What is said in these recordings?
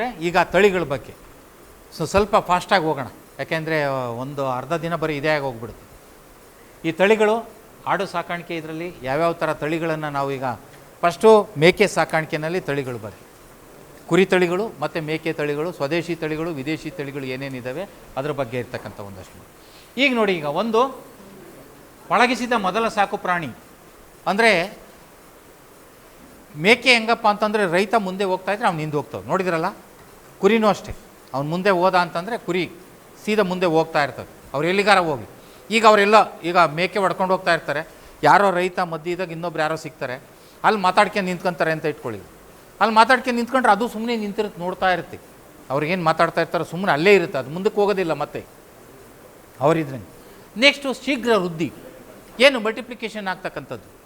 ಅಂತಂದರೆ ಈಗ ತಳಿಗಳ ಬಗ್ಗೆ. ಸೊ ಸ್ವಲ್ಪ ಫಾಸ್ಟಾಗಿ ಹೋಗೋಣ. ಯಾಕೆಂದರೆ ಒಂದು ಅರ್ಧ ದಿನ ಬರೀ ಇದೇ ಆಗಿ ಹೋಗ್ಬಿಡುತ್ತೆ. ಈ ತಳಿಗಳು, ಆಡು ಸಾಕಾಣಿಕೆ ಇದರಲ್ಲಿ ಯಾವ್ಯಾವ ಥರ ತಳಿಗಳನ್ನು ನಾವು ಈಗ ಫಸ್ಟು ಮೇಕೆ ಸಾಕಾಣಿಕೆಯಲ್ಲಿ ತಳಿಗಳು ಬಗ್ಗೆ ಕುರಿ ತಳಿಗಳು ಮತ್ತು ಮೇಕೆ ತಳಿಗಳು, ಸ್ವದೇಶಿ ತಳಿಗಳು, ವಿದೇಶಿ ತಳಿಗಳು ಏನೇನಿದ್ದಾವೆ ಅದ್ರ ಬಗ್ಗೆ ಇರ್ತಕ್ಕಂಥ ಒಂದಷ್ಟು ಈಗ ನೋಡಿ ಈಗ, ಒಂದು ಪಳಗಿಸಿದ ಮೊದಲ ಸಾಕು ಪ್ರಾಣಿ. ಅಂದರೆ, ಮೇಕೆ ಹೆಂಗಪ್ಪ ಅಂತಂದರೆ ರೈತ ಮುಂದೆ ಹೋಗ್ತಾ ಇದ್ರೆ ಅವ್ನು ಹಿಂದೆ ಹೋಗ್ತಾವೆ. ನೋಡಿದ್ರಲ್ಲ? ಕುರಿನೂ ಅಷ್ಟೇ. ಅವ್ನು ಮುಂದೆ ಹೋದ ಅಂತಂದರೆ ಕುರಿ ಸೀದಾ ಮುಂದೆ ಹೋಗ್ತಾ ಇರ್ತದೆ. ಅವ್ರು ಎಲ್ಲಿಗಾರ ಹೋಗಿ. ಈಗ ಅವರೆಲ್ಲ, ಈಗ ಮೇಕೆ ಹೊಡ್ಕೊಂಡು ಹೋಗ್ತಾ ಇರ್ತಾರೆ. ಯಾರೋ ರೈತ ಮಧ್ಯದಾಗ ಇನ್ನೊಬ್ರು ಯಾರೋ ಸಿಗ್ತಾರೆ. ಅಲ್ಲಿ ಮಾತಾಡ್ಕೊಂಡು ನಿಂತ್ಕೊಂತಾರೆ ಅಂತ ಇಟ್ಕೊಳ್ಳಿ. ಅಲ್ಲಿ ಮಾತಾಡ್ಕೊಂಡು ನಿಂತ್ಕೊಂಡ್ರೆ ಅದು ಸುಮ್ಮನೆ ನಿಂತಿರುತ್ತೆ ನೋಡ್ತಾ ಇರುತ್ತೆ. ಅವ್ರಿಗೇನು ಮಾತಾಡ್ತಾ ಇರ್ತಾರೆ ಸುಮ್ಮನೆ ಅಲ್ಲೇ ಇರುತ್ತೆ. ಅದು ಮುಂದಕ್ಕೆ ಹೋಗೋದಿಲ್ಲ ಮತ್ತೆ. ಅವರಿದ್ರೆ. ನೆಕ್ಸ್ಟು ಶೀಘ್ರ ವೃದ್ಧಿ. ಏನು ಮಲ್ಟಿಪ್ಲಿಕೇಶನ್ ಆಗ್ತಕ್ಕಂಥದ್ದು?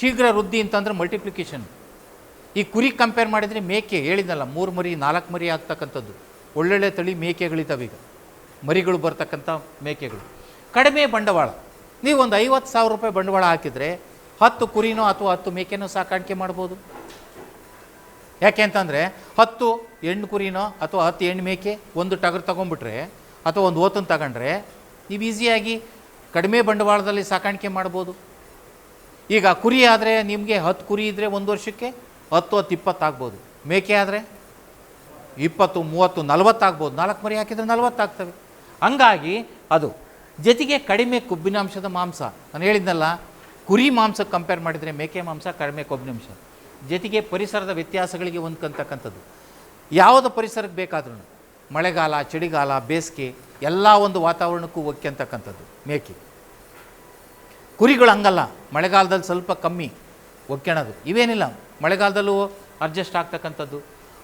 ಶೀಘ್ರ ವೃದ್ಧಿ ಅಂತಂದ್ರೆ ಮಲ್ಟಿಪ್ಲಿಕೇಶನ್ ಈ ಕುರಿ ಕಂಪೇರ್ ಮಾಡಿದರೆ ಮೇಕೆ ಹೇಳಿದ್ನಲ್ಲ, ಮೂರು ಮರಿ, ನಾಲ್ಕು ಮರಿ ಆಗ್ತಕ್ಕಂಥದ್ದು. ಒಳ್ಳೊಳ್ಳೆ ತಳಿ ಮೇಕೆಗಳಿದ್ದಾವೆ ಈಗ. ಮರಿಗಳು ಬರ್ತಕ್ಕಂಥ ಮೇಕೆಗಳು. ಕಡಿಮೆ ಬಂಡವಾಳ. ನೀವು ಒಂದು ಐವತ್ತು ಸಾವಿರ ರೂಪಾಯಿ ಬಂಡವಾಳ ಹಾಕಿದರೆ ಹತ್ತು ಕುರಿನೋ ಅಥವಾ ಹತ್ತು ಮೇಕೆನೋ ಸಾಕಾಣಿಕೆ ಮಾಡ್ಬೋದು. ಯಾಕೆ ಅಂತಂದರೆ ಹತ್ತು ಹೆಣ್ಣು ಕುರಿನೋ ಅಥವಾ ಹತ್ತು ಹೆಣ್ಣು ಮೇಕೆ ಒಂದು ಟಗರು ತೊಗೊಂಡ್ಬಿಟ್ರೆ ಅಥವಾ ಒಂದು ಓತನ್ನು ತಗೊಂಡ್ರೆ ನೀವು ಈಸಿಯಾಗಿ ಕಡಿಮೆ ಬಂಡವಾಳದಲ್ಲಿ ಸಾಕಾಣಿಕೆ ಮಾಡ್ಬೋದು. ಈಗ ಕುರಿ ಆದರೆ ನಿಮಗೆ ಹತ್ತು ಕುರಿ ಇದ್ದರೆ ಒಂದು ವರ್ಷಕ್ಕೆ ಹತ್ತು ಹತ್ತು ಇಪ್ಪತ್ತಾಗ್ಬೋದು ಮೇಕೆ ಆದರೆ ಇಪ್ಪತ್ತು, ಮೂವತ್ತು ನಲವತ್ತಾಗ್ಬೋದು ನಾಲ್ಕು ಮರಿ ಹಾಕಿದರೆ ನಲವತ್ತಾಗ್ತವೆ ಹಂಗಾಗಿ ಅದು ಜೊತೆಗೆ ಕಡಿಮೆ ಕೊಬ್ಬಿನಾಂಶದ ಮಾಂಸ. ನಾನು ಹೇಳಿದ್ನಲ್ಲ, ಕುರಿ ಮಾಂಸಕ್ಕೆ ಕಂಪೇರ್ ಮಾಡಿದರೆ ಮೇಕೆ ಮಾಂಸ ಕಡಿಮೆ ಕೊಬ್ಬಿನಾಂಶ ಜೊತೆಗೆ ಪರಿಸರದ ವ್ಯತ್ಯಾಸಗಳಿಗೆ ಹೊಂದ್ಕಂತಕ್ಕಂಥದ್ದು. ಯಾವುದು ಪರಿಸರಕ್ಕೆ ಬೇಕಾದ್ರೂ ಮಳೆಗಾಲ, ಚಳಿಗಾಲ, ಬೇಸಿಗೆ ಎಲ್ಲ ಒಂದು ವಾತಾವರಣಕ್ಕೂ ಒಕ್ಕೆಂತಕ್ಕಂಥದ್ದು ಮೇಕೆ. ಕುರಿಗಳು ಹಂಗಲ್ಲ. ಮಳೆಗಾಲದಲ್ಲಿ ಸ್ವಲ್ಪ ಕಮ್ಮಿ ಒಕ್ಕೆಣದು ಇವೇನಿಲ್ಲ. ಮಳೆಗಾಲದಲ್ಲೂ ಅಡ್ಜಸ್ಟ್ ಆಗ್ತಕ್ಕಂಥದ್ದು.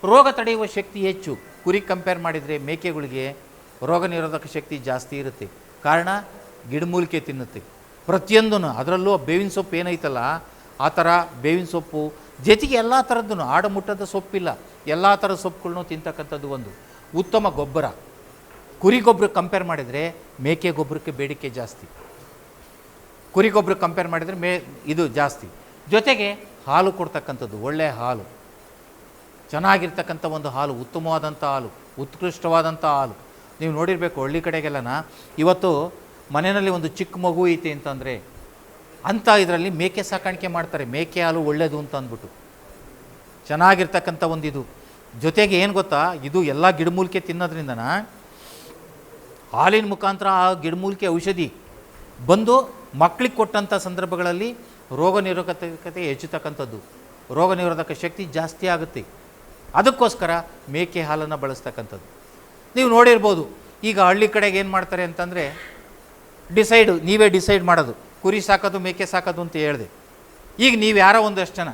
ರೋಗ ತಡೆಯುವ ಶಕ್ತಿ ಹೆಚ್ಚು. ಕುರಿ ಕಂಪೇರ್ ಮಾಡಿದರೆ ಮೇಕೆಗಳಿಗೆ ರೋಗ ನಿರೋಧಕ ಶಕ್ತಿ ಜಾಸ್ತಿ ಇರುತ್ತೆ. ಕಾರಣ ಗಿಡಮೂಲಿಕೆ ತಿನ್ನುತ್ತೆ. ಪ್ರತಿಯೊಂದೂ ಅದರಲ್ಲೂ ಬೇವಿನ ಸೊಪ್ಪು ಏನೈತಲ್ಲ, ಆ ಥರ ಬೇವಿನ ಸೊಪ್ಪು, ಜೊತೆಗೆ ಎಲ್ಲ ಥರದ್ದು ಆಡಮುಟ್ಟದ ಸೊಪ್ಪಿಲ್ಲ, ಎಲ್ಲ ಥರದ ಸೊಪ್ಪುಗಳನ್ನು ತಿಂತಕ್ಕಂಥದ್ದು ಒಂದು. ಉತ್ತಮ ಗೊಬ್ಬರ. ಕುರಿ ಗೊಬ್ಬರ ಕಂಪೇರ್ ಮಾಡಿದರೆ ಮೇಕೆ ಗೊಬ್ಬರಕ್ಕೆ ಬೇಡಿಕೆ ಜಾಸ್ತಿ. ಕುರಿ ಗೊಬ್ಬರ ಕಂಪೇರ್ ಮಾಡಿದರೆ ಮೇ, ಇದು ಜಾಸ್ತಿ. ಜೊತೆಗೆ ಹಾಲು ಕೊಡ್ತಕ್ಕಂಥದ್ದು ಒಳ್ಳೆಯ ಹಾಲು. ಚೆನ್ನಾಗಿರ್ತಕ್ಕಂಥ ಒಂದು ಹಾಲು, ಉತ್ತಮವಾದಂಥ ಹಾಲು, ಉತ್ಕೃಷ್ಟವಾದಂಥ ಹಾಲು. ನೀವು ನೋಡಿರಬೇಕು, ಹಳ್ಳಿ ಕಡೆಗೆಲ್ಲನ ಇವತ್ತು ಮನೆಯಲ್ಲಿ ಒಂದು ಚಿಕ್ಕ ಮಗು ಐತೆ ಅಂತಂದರೆ, ಅಂಥ ಇದರಲ್ಲಿ ಮೇಕೆ ಸಾಕಾಣಿಕೆ ಮಾಡ್ತಾರೆ. ಮೇಕೆ ಹಾಲು ಒಳ್ಳೆಯದು ಅಂತ ಅಂದ್ಬಿಟ್ಟು ಚೆನ್ನಾಗಿರ್ತಕ್ಕಂಥ ಒಂದು ಇದು ಜೊತೆಗೆ ಏನು ಗೊತ್ತಾ? ಇದು ಎಲ್ಲ ಗಿಡಮೂಲಿಕೆ ತಿನ್ನೋದ್ರಿಂದನ, ಹಾಲಿನ ಮುಖಾಂತರ ಆ ಗಿಡಮೂಲಿಕೆ ಔಷಧಿ ಬಂದು ಮಕ್ಕಳಿಗೆ ಕೊಟ್ಟಂಥ ಸಂದರ್ಭಗಳಲ್ಲಿ ರೋಗ ನಿರೋಧಕತೆ ಹೆಚ್ಚುತಕ್ಕಂಥದ್ದು ರೋಗ ನಿರೋಧಕ ಶಕ್ತಿ ಜಾಸ್ತಿ ಆಗುತ್ತೆ. ಅದಕ್ಕೋಸ್ಕರ ಮೇಕೆ ಹಾಲನ್ನು ಬಳಸ್ತಕ್ಕಂಥದ್ದು. ನೀವು ನೋಡಿರ್ಬೋದು, ಈಗ ಹಳ್ಳಿ ಕಡೆಗೆ ಏನು ಮಾಡ್ತಾರೆ ಅಂತಂದರೆ ಡಿಸೈಡು ನೀವೇ ಡಿಸೈಡ್ ಮಾಡೋದು. ಕುರಿ ಸಾಕೋದು, ಮೇಕೆ ಸಾಕೋದು ಅಂತ ಹೇಳಿದೆ. ಈಗ ನೀವು ಯಾರೋ ಒಂದಷ್ಟು ಜನ.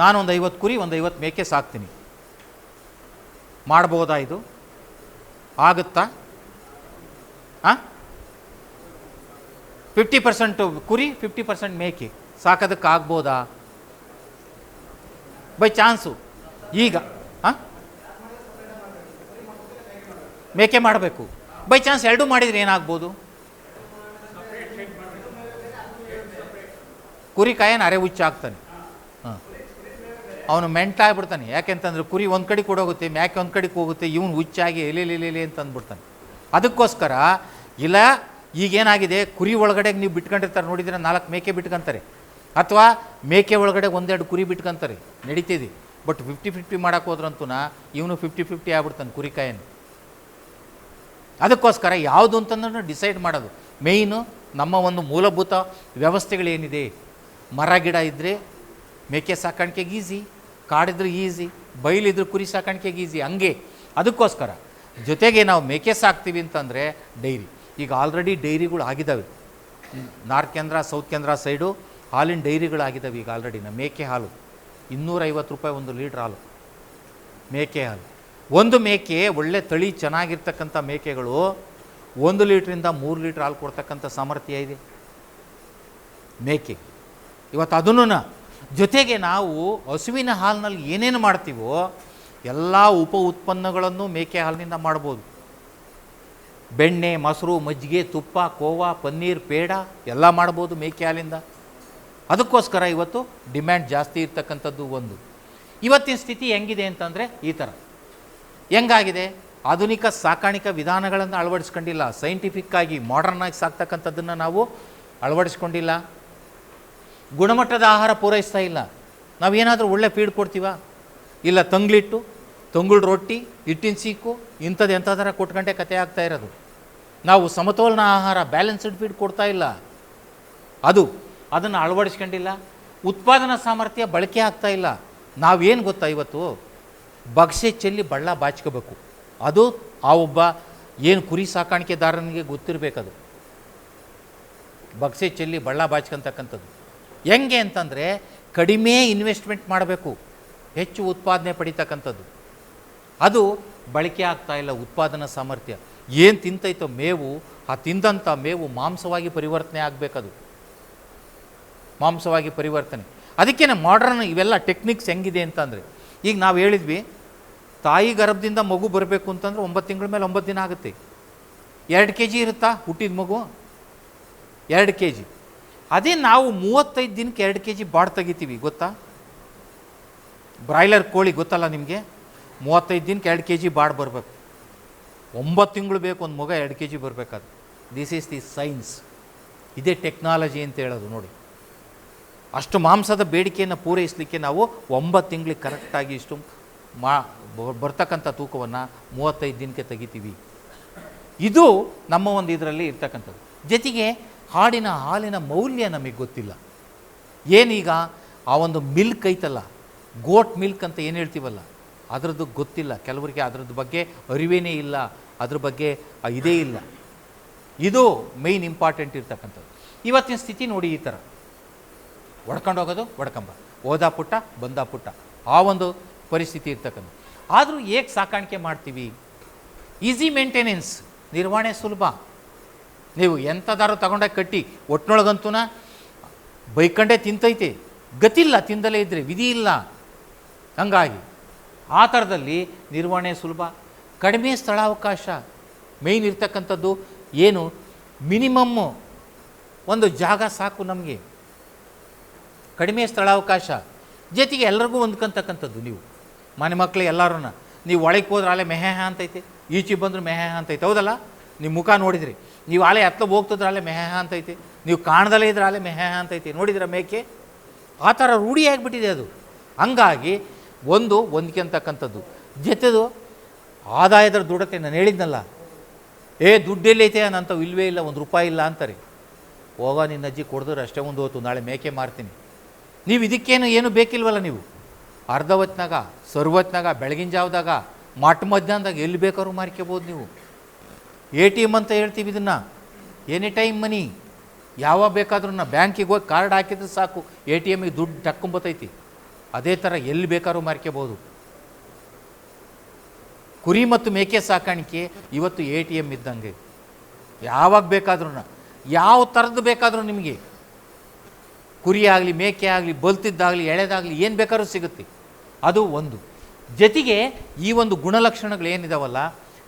ನಾನೊಂದು ಐವತ್ತು ಕುರಿ, ಒಂದು ಐವತ್ತು ಮೇಕೆ ಸಾಕ್ತೀನಿ. ಮಾಡ್ಬೋದಾ ಇದು? ಆಗುತ್ತಾ? ಹಾಂ ಫಿಫ್ಟಿ ಪರ್ಸೆಂಟು ಕುರಿ ಫಿಫ್ಟಿ ಪರ್ಸೆಂಟ್ ಮೇಕೆ. ಸಾಕೋದಕ್ಕೆ ಆಗ್ಬೋದಾ ಬೈ ಚಾನ್ಸು ಈಗ. ಹಾಂ? ಮೇಕೆ ಮಾಡಬೇಕು. ಬೈ ಚಾನ್ಸ್ ಎರಡೂ ಮಾಡಿದರೆ ಏನಾಗ್ಬೋದು? ಕುರಿ ಕಾಯನ ಅರೆ ಹುಚ್ಚ ಹಾಕ್ತಾನೆ ಹಾಂ. ಅವನು ಮೆಂಟಾಗ್ಬಿಡ್ತಾನೆ ಯಾಕೆಂತಂದ್ರೆ ಕುರಿ ಒಂದು ಕಡೆಗೆ ಕೊಡೋಗುತ್ತೆ, ಮ್ಯಾಕೆ ಒಂದು ಕಡೆಗೆ ಹೋಗುತ್ತೆ, ಇವನು ಹುಚ್ಚಾಗಿ ಎಲೆ ಅಂತ ಅಂದ್ಬಿಡ್ತಾನೆ ಅದಕ್ಕೋಸ್ಕರ, ಇಲ್ಲ ಈಗೇನಾಗಿದೆ? ಕುರಿ ಒಳಗಡೆ ನೀವು ಬಿಟ್ಕೊಂಡಿರ್ತಾರೆ, ನೋಡಿದರೆ ನಾಲ್ಕು ಮೇಕೆ ಬಿಟ್ಕೊಂತಾರೆ. ಅಥವಾ ಮೇಕೆ ಒಳಗಡೆ ಒಂದೆರಡು ಕುರಿ ಬಿಟ್ಕೊಂತಾರೆ. ನಡೀತಿದೆ. ಬಟ್ ಫಿಫ್ಟಿ ಫಿಫ್ಟಿ ಮಾಡೋಕೆ ಹೋದ್ರಂತೂ ಇವನು ಫಿಫ್ಟಿ ಫಿಫ್ಟಿ ಆಗ್ಬಿಡ್ತಾನೆ ಕುರಿ ಕಾಯನ್ನು ಅದಕ್ಕೋಸ್ಕರ ಯಾವುದು ಅಂತಂದ್ರೂ ಡಿಸೈಡ್ ಮಾಡೋದು. ಮೇಯ್ನು ನಮ್ಮ ಒಂದು ಮೂಲಭೂತ ವ್ಯವಸ್ಥೆಗಳೇನಿದೆ? ಮರ, ಗಿಡ ಇದ್ದರೆ ಮೇಕೆ ಸಾಕಾಣಿಕೆಗೆ ಈಸಿ ಕಾಡಿದ್ರೆ ಈಸಿ ಬೈಲಿದ್ರೆ ಕುರಿ ಸಾಕಾಣಿಕೆಗೆ ಈಸಿ ಹಂಗೆ. ಅದಕ್ಕೋಸ್ಕರ ಜೊತೆಗೆ ನಾವು ಮೇಕೆ ಸಾಕ್ತೀವಿ ಅಂತಂದರೆ ಡೈರಿ. ಈಗ ಆಲ್ರೆಡಿ ಡೈರಿಗಳು ಆಗಿದ್ದಾವೆ. ನಾರ್ತ್ ಕೇಂದ್ರ ಸೌತ್ ಕೇಂದ್ರ ಸೈಡು ಹಾಲಿನ ಡೈರಿಗಳಾಗಿದ್ದಾವೆ ಈಗ ಆಲ್ರೆಡಿ ನಮ್ಮ ಮೇಕೆ ಹಾಲು. ಇನ್ನೂರೈವತ್ತು ರೂಪಾಯಿ ಒಂದು ಲೀಟ್ರ್ ಹಾಲು. ಮೇಕೆ ಹಾಲು. ಒಂದು ಮೇಕೆ ಒಳ್ಳೆ ತಳಿ ಚೆನ್ನಾಗಿರ್ತಕ್ಕಂಥ ಮೇಕೆಗಳು ಒಂದು ಲೀಟ್ರಿಂದ ಮೂರು ಲೀಟ್ರ್ ಹಾಲು ಕೊಡ್ತಕ್ಕಂಥ ಸಾಮರ್ಥ್ಯ ಇದೆ. ಮೇಕೆ. ಇವತ್ತು ಅದನ್ನು ಜೊತೆಗೆ ನಾವು ಹಸುವಿನ ಹಾಲಿನಲ್ಲಿ ಏನೇನು ಮಾಡ್ತೀವೋ ಎಲ್ಲ ಉಪ ಉತ್ಪನ್ನಗಳನ್ನು ಮೇಕೆ ಹಾಲಿನಿಂದ ಮಾಡ್ಬೋದು. ಬೆಣ್ಣೆ, ಮೊಸರು, ಮಜ್ಜಿಗೆ, ತುಪ್ಪ, ಕೋವಾ, ಪನ್ನೀರ್, ಪೇಡ ಎಲ್ಲ ಮಾಡ್ಬೋದು ಮೇಕೆ ಹಾಲಿಂದ ಅದಕ್ಕೋಸ್ಕರ ಇವತ್ತು ಡಿಮ್ಯಾಂಡ್ ಜಾಸ್ತಿ ಇರ್ತಕ್ಕಂಥದ್ದು ಒಂದು. ಇವತ್ತಿನ ಸ್ಥಿತಿ ಹೆಂಗಿದೆ ಅಂತಂದರೆ ಈ ಥರ ಹೆಂಗಾಗಿದೆ? ಆಧುನಿಕ ಸಾಕಾಣಿಕ ವಿಧಾನಗಳನ್ನು ಅಳವಡಿಸ್ಕೊಂಡಿಲ್ಲ. ಸೈಂಟಿಫಿಕ್ ಆಗಿ ಮಾಡರ್ನ್ ಆಗಿ ಸಾಕ್ತಕ್ಕಂಥದ್ದನ್ನು ನಾವು ಅಳವಡಿಸ್ಕೊಂಡಿಲ್ಲ. ಗುಣಮಟ್ಟದ ಆಹಾರ ಪೂರೈಸ್ತಾ ಇಲ್ಲ. ನಾವೇನಾದರೂ ಒಳ್ಳೆ ಫೀಡ್ ಕೊಡ್ತೀವ? ಇಲ್ಲ, ತಂಗ್ಳಿಟ್ಟು, ತಂಗುಳು ರೊಟ್ಟಿ, ಹಿಟ್ಟಿನ ಸೀಕು ಇಂಥದ್ದು ಎಂಥದರ ಕೊಟ್ಕೊಂಡೆ ಕತೆ ಆಗ್ತಾ ಇರೋದು. ನಾವು ಸಮತೋಲನ ಆಹಾರ ಬ್ಯಾಲೆನ್ಸ್ಡ್ ಫೀಡ್ ಕೊಡ್ತಾ ಇಲ್ಲ. ಅದು ಅದನ್ನು ಅಳವಡಿಸ್ಕೊಂಡಿಲ್ಲ. ಉತ್ಪಾದನಾ ಸಾಮರ್ಥ್ಯ ಬಳಕೆ ಆಗ್ತಾ ಇಲ್ಲ. ನಾವೇನು ಗೊತ್ತಾ ಇವತ್ತು? ಬಗ್ಸೆ ಚೆಲ್ಲಿ ಬಳ್ಳ ಬಾಚ್ಕೋಬೇಕು. ಅದು ಆ ಒಬ್ಬ ಏನು ಕುರಿ ಸಾಕಾಣಿಕೆದಾರನಿಗೆ ಗೊತ್ತಿರಬೇಕದು. ಬಗ್ಸೆ ಚೆಲ್ಲಿ ಬಳ್ಳ ಬಾಚ್ಕೊಂತಕ್ಕಂಥದ್ದು. ಹೆಂಗೆ ಅಂತಂದರೆ ಕಡಿಮೆ ಇನ್ವೆಸ್ಟ್ಮೆಂಟ್ ಮಾಡಬೇಕು. ಹೆಚ್ಚು ಉತ್ಪಾದನೆ ಪಡಿತಕ್ಕಂಥದ್ದು. ಅದು ಬಳಕೆ ಆಗ್ತಾ ಇಲ್ಲ, ಉತ್ಪಾದನಾ ಸಾಮರ್ಥ್ಯ. ಏನು ತಿಂತೈತೋ ಮೇವು, ಆ ತಿಂದಂಥ ಮೇವು ಮಾಂಸವಾಗಿ ಪರಿವರ್ತನೆ ಆಗಬೇಕದು. ಮಾಂಸವಾಗಿ ಪರಿವರ್ತನೆ. ಅದಕ್ಕೇನೆ ಮಾಡ್ರನ್ ಇವೆಲ್ಲ ಟೆಕ್ನಿಕ್ಸ್ ಹೆಂಗಿದೆ ಅಂತಂದರೆ, ಈಗ ನಾವು ಹೇಳಿದ್ವಿ, ತಾಯಿ ಗರ್ಭದಿಂದ ಮಗು ಬರಬೇಕು ಅಂತಂದ್ರೆ ಒಂಬತ್ತು ತಿಂಗಳ ಮೇಲೆ ಒಂಬತ್ತು ದಿನ ಆಗುತ್ತೆ. ಎರಡು ಕೆ ಜಿ ಇರುತ್ತಾ ಹುಟ್ಟಿದ ಮಗು? ಎರಡು ಕೆ ಜಿ ಅದೇ ನಾವು ಮೂವತ್ತೈದು ದಿನಕ್ಕೆ ಎರಡು ಕೆ ಜಿ ಬಾಡ್ ತೆಗಿತೀವಿ, ಗೊತ್ತಾ? ಬ್ರಾಯ್ಲರ್ ಕೋಳಿ ಗೊತ್ತಲ್ಲ ನಿಮಗೆ? ಮೂವತ್ತೈದು ದಿನಕ್ಕೆ ಎರಡು ಕೆ ಜಿ ಬಾಡ್ ಬರಬೇಕು. ಒಂಬತ್ತು ತಿಂಗಳು ಬೇಕು ಒಂದು ಮಗ, ಎರಡು ಕೆ ಜಿ ಬರಬೇಕಾದ್ರೆ. ದಿಸ್ ಈಸ್ ದಿ ಸೈನ್ಸ್ ಇದೇ ಟೆಕ್ನಾಲಜಿ ಅಂತ ಹೇಳೋದು ನೋಡಿ. ಅಷ್ಟು ಮಾಂಸದ ಬೇಡಿಕೆಯನ್ನು ಪೂರೈಸಲಿಕ್ಕೆ ನಾವು ಒಂಬತ್ತು ತಿಂಗಳಿಗೆ ಕರೆಕ್ಟಾಗಿ ಇಷ್ಟು ಮಾ ಬರ್ತಕ್ಕಂಥ ತೂಕವನ್ನು ಮೂವತ್ತೈದು ದಿನಕ್ಕೆ ತೆಗಿತೀವಿ. ಇದು ನಮ್ಮ ಒಂದು ಇದರಲ್ಲಿ ಇರ್ತಕ್ಕಂಥದ್ದು. ಜೊತೆಗೆ ಹಾಡಿನ ಹಾಲಿನ ಮೌಲ್ಯ ನಮಗೆ ಗೊತ್ತಿಲ್ಲ. ಏನೀಗ ಆ ಒಂದು ಮಿಲ್ಕ್ ಐತಲ್ಲ ಗೋಟ್ ಮಿಲ್ಕ್ ಅಂತ ಏನು ಹೇಳ್ತೀವಲ್ಲ? ಅದರದ್ದು ಗೊತ್ತಿಲ್ಲ. ಕೆಲವರಿಗೆ ಅದರದ್ದು ಬಗ್ಗೆ ಅರಿವೇನೇ ಇಲ್ಲ. ಅದ್ರ ಬಗ್ಗೆ ಇದೇ ಇಲ್ಲ. ಇದು ಮೇಯ್ನ್ ಇಂಪಾರ್ಟೆಂಟ್ ಇರ್ತಕ್ಕಂಥದ್ದು. ಇವತ್ತಿನ ಸ್ಥಿತಿ ನೋಡಿ ಈ ಥರ. ಒಡ್ಕೊಂಡು ಹೋಗೋದು, ಒಡ್ಕೊಂಬ. ಹೋದ ಪುಟ್ಟ, ಬಂದ ಪುಟ್ಟ. ಆ ಒಂದು ಪರಿಸ್ಥಿತಿ ಇರ್ತಕ್ಕಂಥ ಆದರೂ ಹೇಗೆ ಸಾಕಾಣಿಕೆ ಮಾಡ್ತೀವಿ? ಈಸಿ ಮೇಂಟೆನೆನ್ಸ್ ನಿರ್ವಹಣೆ ಸುಲಭ. ನೀವು ಎಂಥದಾರು ತಗೊಂಡಾಗ ಕಟ್ಟಿ ಒಟ್ಟಿನೊಳಗಂತೂನ ಬೈಕಂಡೇ ತಿಂತೈತೆ. ಗತಿಲ್ಲ, ತಿಂದಲೇ ಇದ್ದರೆ ವಿಧಿ ಇಲ್ಲ. ಹಂಗಾಗಿ ಆ ಥರದಲ್ಲಿ ನಿರ್ವಹಣೆ ಸುಲಭ. ಕಡಿಮೆ ಸ್ಥಳಾವಕಾಶ ಮೇಯ್ನ್ ಇರ್ತಕ್ಕಂಥದ್ದು ಏನು? ಮಿನಿಮಮ್ಮು ಒಂದು ಜಾಗ ಸಾಕು ನಮಗೆ. ಕಡಿಮೆ ಸ್ಥಳಾವಕಾಶ. ಜೊತೆಗೆ ಎಲ್ಲರಿಗೂ ಹೊಂದ್ಕೊಂತಕ್ಕಂಥದ್ದು ನೀವು. ಮನೆ ಮಕ್ಕಳು ಎಲ್ಲರೂ ನೀವು ಒಳಗೆ ಹೋದ್ರೆ ಅಲ್ಲೇ ಮೆಹ ಅಂತೈತೆ. ಈಚೆ ಮೆಹ ಅಂತ ಅಂತೈತೆ. ಹೌದಲ್ಲ? ನಿಮ್ಮ ಮುಖ ನೋಡಿದ್ರಿ. ನೀವು ಅಲೆ ಹತ್ತ ಹೋಗ್ತಿದ್ರೆ ಅಲೆ ಮೆಹ ಅಂತೈತೆ. ನೀವು ಕಾಣದಲ್ಲೇ ಇದ್ರೆ ಅಲ್ಲೇ ಮೆಹ ಅಂತೈತೆ. ನೋಡಿದ್ರೆ ಮೇಕೆ? ಆ ಥರ ರೂಢಿಯಾಗಿಬಿಟ್ಟಿದೆ ಅದು. ಹಂಗಾಗಿ ಒಂದು ಹೊಂದ್ಕೊಂತಕ್ಕಂಥದ್ದು ಜೊತೆದು ಆದಾಯದ ದೃಢತೆ ನಾನು ಹೇಳಿದ್ನಲ್ಲ. ಏ ದುಡ್ಡೆಲ್ಲೈತೆ ಅನ್ನಂಥವು ಇಲ್ವೇ ಇಲ್ಲ, ಒಂದು ರೂಪಾಯಿ ಇಲ್ಲ ಅಂತಾರೆ. ಹೋಗ ನಿನ್ನ ಅಜ್ಜಿ ಕೊಡಿದ್ರೆ ಅಷ್ಟೇ ಒಂದು ಹೊತ್ತು, ನಾಳೆ ಮೇಕೆ ಮಾರ್ತೀನಿ. ನೀವು ಇದಕ್ಕೇನು, ಏನು ಬೇಕಿಲ್ವಲ್ಲ ನೀವು? ಅರ್ಧ ಹೊತ್ನಾಗ ಸರ್ವತ್ನಾಗ, ಬೆಳಗಿನ ಜಾವದಾಗ ಮಟ್ಟ ಮಧ್ಯಾಹ್ನದಾಗ ಎಲ್ಲಿ ಬೇಕಾದ್ರೂ ಮಾರ್ಕೋಬೋದು ನೀವು. ಎ ಟಿ ಎಂ ಅಂತ ಹೇಳ್ತೀವಿ ಇದನ್ನು. Any time money. ಯಾವಾಗ ಬೇಕಾದ್ರೂ ನಾ ಬ್ಯಾಂಕಿಗೆ ಹೋಗಿ ಕಾರ್ಡ್ ಹಾಕಿದ್ರೆ ಸಾಕು. ಎ ಟಿ ಎಮ್ಗೆ ದುಡ್ಡು ಟಕ್ಕೊಂಬತ್ತೈತಿ ಅದೇ ಥರ ಎಲ್ಲಿ ಬೇಕಾದ್ರೂ ಮಾರ್ಕೋಬೋದು ಕುರಿ ಮತ್ತು ಮೇಕೆ ಸಾಕಾಣಿಕೆ ಇವತ್ತು ಎ ಟಿ ಎಂ ಇದ್ದಂಗೆ. ಯಾವಾಗ ಬೇಕಾದ್ರೂ ಯಾವ ಥರದ್ದು ಬೇಕಾದರೂ ನಿಮಗೆ. ಕುರಿ ಆಗಲಿ, ಮೇಕೆ ಆಗಲಿ, ಬಲ್ತಿದ್ದಾಗಲಿ, ಎಳೆದಾಗಲಿ ಏನು ಬೇಕಾದ್ರೂ ಸಿಗುತ್ತೆ. ಅದು ಒಂದು. ಜೊತೆಗೆ ಈ ಒಂದು ಗುಣಲಕ್ಷಣಗಳು ಏನಿದಾವಲ್ಲ,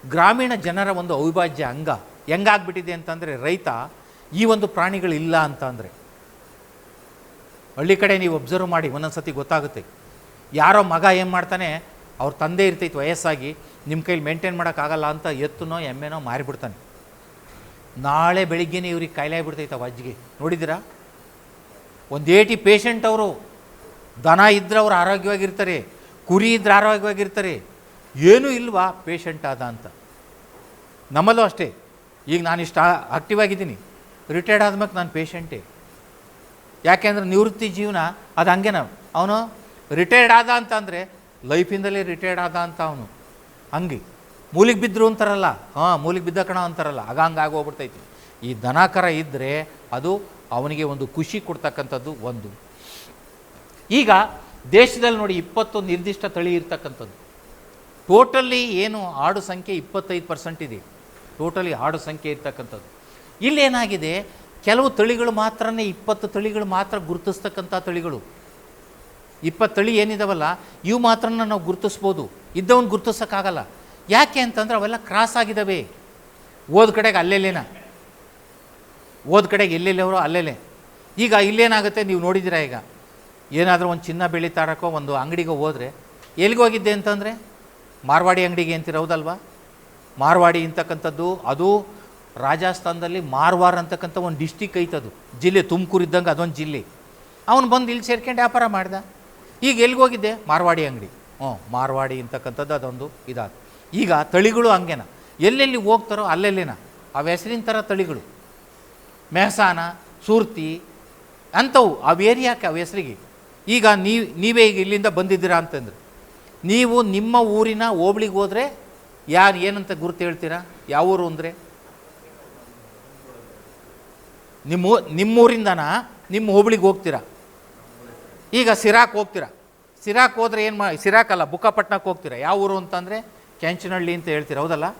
ಗ್ರಾಮೀಣ ಜನರ ಒಂದು ಅವಿಭಾಜ್ಯ ಅಂಗ. ಹೆಂಗಾಗ್ಬಿಟ್ಟಿದೆ ಅಂತಂದರೆ ರೈತ ಈ ಒಂದು ಪ್ರಾಣಿಗಳಿಲ್ಲ ಅಂತ ಅಂದರೆ ಹಳ್ಳಿ ಕಡೆ ನೀವು ಒಬ್ಸರ್ವ್ ಮಾಡಿ ಒಂದೊಂದು ಸತಿ ಗೊತ್ತಾಗುತ್ತೆ. ಯಾರೋ ಮಗ ಏನು ಮಾಡ್ತಾನೆ, ಅವ್ರ ತಂದೆ ಇರ್ತೈತೆ ವಯಸ್ಸಾಗಿ ನಿಮ್ಮ ಕೈಲಿ ಮೇಂಟೈನ್ ಮಾಡೋಕ್ಕಾಗಲ್ಲ ಅಂತ ಎತ್ತುನೋ, ಎಮ್ಮೆನೋ ಮಾರಿಬಿಡ್ತಾನೆ. ನಾಳೆ ಬೆಳಿಗ್ಗೆನೇ ಇವ್ರಿಗೆ ಕಾಯಿಲೆ ಆಗ್ಬಿಡ್ತೈತೆ ಆ ಅಜ್ಜಿಗೆ ನೋಡಿದ್ದೀರಾ? ಒಂದು ಏಟಿ ಪೇಷಂಟ್ ಅವರು, ದನ ಇದ್ದರೆ ಅವ್ರು ಆರೋಗ್ಯವಾಗಿರ್ತಾರೆ, ಕುರಿ ಇದ್ರೆ ಆರೋಗ್ಯವಾಗಿರ್ತಾರೆ. ಏನೂ ಇಲ್ವಾ ಪೇಷಂಟ್ ಆದ ಅಂತ. ನಮ್ಮಲ್ಲೂ ಅಷ್ಟೇ. ಈಗ ನಾನು ಇಷ್ಟು ಆಕ್ಟಿವ್ ಆಗಿದ್ದೀನಿ. ರಿಟೈರ್ಡ್ ಆದ್ಮೇಲೆ ನಾನು ಪೇಷಂಟೇ ಯಾಕೆಂದ್ರೆ ನಿವೃತ್ತಿ ಜೀವನ ಅದು ಹಂಗೇನ ಅವನು ರಿಟೈರ್ಡ್ ಆದ ಅಂತಂದರೆ ಲೈಫಿಂದಲೇ ರಿಟೈರ್ಡ್ ಆದ ಅಂತ ಅವನು. ಹಂಗೆ. ಮೂಲಿಗೆ ಬಿದ್ದರು ಅಂತಾರಲ್ಲ. ಹಾಂ, ಮೂಲಿಗೆ ಬಿದ್ದ ಕಣ ಅಂತಾರಲ್ಲ. ಆಗ ಹಂಗೆ ಆಗೋಗ್ಬಿಡ್ತೈತಿ ಈ ದನಕರ ಇದ್ದರೆ ಅದು ಅವನಿಗೆ ಒಂದು ಖುಷಿ ಕೊಡ್ತಕ್ಕಂಥದ್ದು ಒಂದು. ಈಗ ದೇಶದಲ್ಲಿ ನೋಡಿ ಇಪ್ಪತ್ತು ನಿರ್ದಿಷ್ಟ ತಳಿ ಇರ್ತಕ್ಕಂಥದ್ದು. ಟೋಟಲಿ ಏನು ಆಡು ಸಂಖ್ಯೆ ಇಪ್ಪತ್ತೈದು ಪರ್ಸೆಂಟ್ ಇದೆ. ಟೋಟಲಿ ಆಡು ಸಂಖ್ಯೆ ಇರ್ತಕ್ಕಂಥದ್ದು. ಇಲ್ಲೇನಾಗಿದೆ? ಕೆಲವು ತಳಿಗಳು ಮಾತ್ರನೇ, ಇಪ್ಪತ್ತು ತಳಿಗಳು ಮಾತ್ರ ಗುರುತಿಸ್ತಕ್ಕಂಥ ತಳಿಗಳು. ಇಪ್ಪತ್ತು ತಳಿ ಏನಿದಾವಲ್ಲ, ಇವು ಮಾತ್ರ ನಾವು ಗುರುತಿಸ್ಬೋದು. ಇದ್ದವನ್ನ ಗುರುತಿಸೋಕ್ಕಾಗಲ್ಲ. ಯಾಕೆ ಅಂತಂದ್ರೆ ಅವೆಲ್ಲ ಕ್ರಾಸ್ ಆಗಿದ್ದಾವೆ ಓದ್ ಕಡೆಗೆ ಅಲ್ಲೆಲ್ಲೇನ? ಓದ್ ಕಡೆಗೆ ಎಲ್ಲೆಲ್ಲಿ ಅವರು? ಅಲ್ಲೆಲ್ಲೇ. ಈಗ ಇಲ್ಲೇನಾಗುತ್ತೆ ನೀವು ನೋಡಿದ್ದೀರಾ ಈಗ? ಏನಾದರೂ ಒಂದು ಚಿನ್ನ ಬೆಳಿ ತಾರಕೋ, ಒಂದು ಅಂಗಡಿಗೆ ಹೋದರೆ, ಎಲ್ಲಿಗೆ ಹೋಗಿದ್ದೆ ಅಂತಂದರೆ? ಮಾರ್ವಾಡಿ ಅಂಗಡಿಗೆ ಅಂತೀರ, ಹೌದಲ್ವಾ? ಮಾರ್ವಾಡಿ ಅಂತಕ್ಕಂಥದ್ದು, ಅದು ರಾಜಸ್ಥಾನದಲ್ಲಿ ಮಾರ್ವಾರ್ ಅಂತಕ್ಕಂಥ ಒಂದು ಡಿಸ್ಟಿಕ್ ಐತದು ಜಿಲ್ಲೆ ತುಮಕೂರು ಇದ್ದಂಗೆ ಅದೊಂದು ಜಿಲ್ಲೆ. ಅವನು ಬಂದು ಇಲ್ಲಿ ಸೇರ್ಕೊಂಡು ವ್ಯಾಪಾರ ಮಾಡ್ದ. ಈಗ ಎಲ್ಲಿಗೆ ಹೋಗಿದ್ದೆ? ಮಾರ್ವಾಡಿ ಅಂಗಡಿ. ಹ್ಞೂ, ಮಾರ್ವಾಡಿ ಅಂತಕ್ಕಂಥದ್ದು ಅದೊಂದು ಇದಾದ. ಈಗ ತಳಿಗಳು ಹಂಗೇನ. ಎಲ್ಲೆಲ್ಲಿ ಹೋಗ್ತಾರೋ ಅಲ್ಲೆಲ್ಲೇನ. ಆ ಹೆಸರಿನ ಥರ ತಳಿಗಳು. ಮೆಹಸಾನ, ಸೂರ್ತಿ, ಅಂಥವು. ಅವು ಏರಿಯಾಕೆ ಅವು ಹೆಸರಿಗೆ. ಈಗ ನೀವು ನೀವೇ ಈಗ ಇಲ್ಲಿಂದ ಬಂದಿದ್ದೀರಾ ಅಂತಂದ್ರೆ. ನೀವು ನಿಮ್ಮ ಊರಿನ ಹೋಬಳಿಗೆ ಹೋದರೆ ಯಾರು ಏನಂತ ಗುರುತು ಹೇಳ್ತೀರಾ? ಯಾವ ಊರು ಅಂದರೆ? ನಿಮ್ಮ ನಿಮ್ಮೂರಿಂದನ? ನಿಮ್ಮ ಹೋಬಳಿಗೆ ಹೋಗ್ತೀರಾ? ಈಗ ಸಿರಾಕ್ ಹೋಗ್ತೀರಾ? ಸಿರಾಕ್ ಹೋದರೆ ಏನು ಮಾ ಸಿರಾಕ್ ಅಲ್ಲ ಬುಕ್ಕಾಪಟ್ಟಣಕ್ಕೆ ಹೋಗ್ತೀರಾ? ಯಾವ ಊರು ಅಂತಂದರೆ? ಕ್ಯಾಂಚನಹಳ್ಳಿ ಅಂತ ಹೇಳ್ತೀರಾ, ಹೌದಲ್ಲ?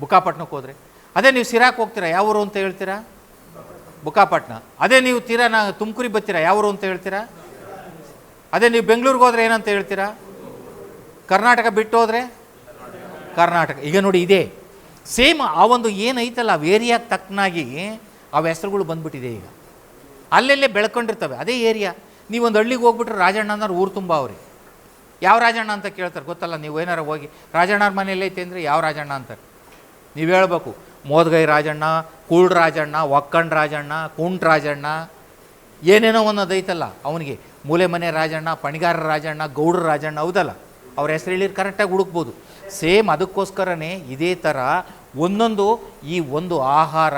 ಬುಕ್ಕಾಪಟ್ಟಣಕ್ಕೆ ಹೋದರೆ. ಅದೇ ನೀವು ಸಿರಾಕ್ ಹೋಗ್ತೀರಾ, ಯಾವ ಊರು ಅಂತ ಹೇಳ್ತೀರಾ? ಬುಕ್ಕಾಪಟ್ಟಣ ಅದೇ ನೀವು ತೀರಾ ನಾ ತುಮಕೂರಿಗೆ ಬರ್ತೀರಾ, ಯಾವ ಊರು ಅಂತ ಹೇಳ್ತೀರಾ? ಅದೇ ನೀವು ಬೆಂಗಳೂರಿಗೆ ಹೋದ್ರೆ ಏನಂತ ಹೇಳ್ತೀರಾ? ಕರ್ನಾಟಕ ಬಿಟ್ಟು ಹೋದರೆ? ಕರ್ನಾಟಕ. ಈಗ ನೋಡಿ ಇದೆ. ಸೇಮ್ ಆ ಒಂದು ಏನೈತಲ್ಲ ಏರಿಯಾಗೆ ತಕ್ಕನಾಗಿ ಅವು ಹೆಸರುಗಳು ಬಂದ್ಬಿಟ್ಟಿದೆ ಈಗ. ಅಲ್ಲೆಲ್ಲೇ ಬೆಳ್ಕೊಂಡಿರ್ತವೆ. ಅದೇ ಏರಿಯಾ. ಒಂದು ಹಳ್ಳಿಗೆ ಹೋಗ್ಬಿಟ್ರೆ ರಾಜಣ್ಣ ಅನ್ನೋರು ಊರು ತುಂಬ ಅವ್ರಿ. ಯಾವ ರಾಜಣ್ಣ ಅಂತ ಕೇಳ್ತಾರೆ ಗೊತ್ತಲ್ಲ? ನೀವು ಏನಾರು ಹೋಗಿ, ರಾಜಣ್ಣವ್ರ ಮನೆಯಲ್ಲೈತೆ ಐತೆ ಅಂದರೆ ಯಾವ ರಾಜಣ್ಣ ಅಂತಾರೆ ನೀವು ಹೇಳ್ಬೇಕು, ಮೋದ್ಗೈ ರಾಜಣ್ಣ, ಕೂಳ್ ರಾಜಣ್ಣ ಒಕ್ಕಂಡ್ ರಾಜಣ್ಣ, ಕುಂಟ್ ರಾಜಣ್ಣ, ಏನೇನೋ ಒಂದೊಂದು ಐತಲ್ಲ ಅವನಿಗೆ. ಮೂಲೆ ಮನೆ ರಾಜಣ್ಣ ಪಣಿಗಾರ ರಾಜಣ್ಣ, ಗೌಡ್ರ ರಾಜಣ್ಣ ಹೌದಲ್ಲ? ಅವ್ರ ಹೆಸರು ಹೇಳಿರು ಕರೆಕ್ಟಾಗಿ ಹುಡುಕ್ಬೋದು. ಸೇಮ್ ಅದಕ್ಕೋಸ್ಕರನೇ ಇದೇ ಥರ ಒಂದೊಂದು ಈ ಒಂದು ಆಹಾರ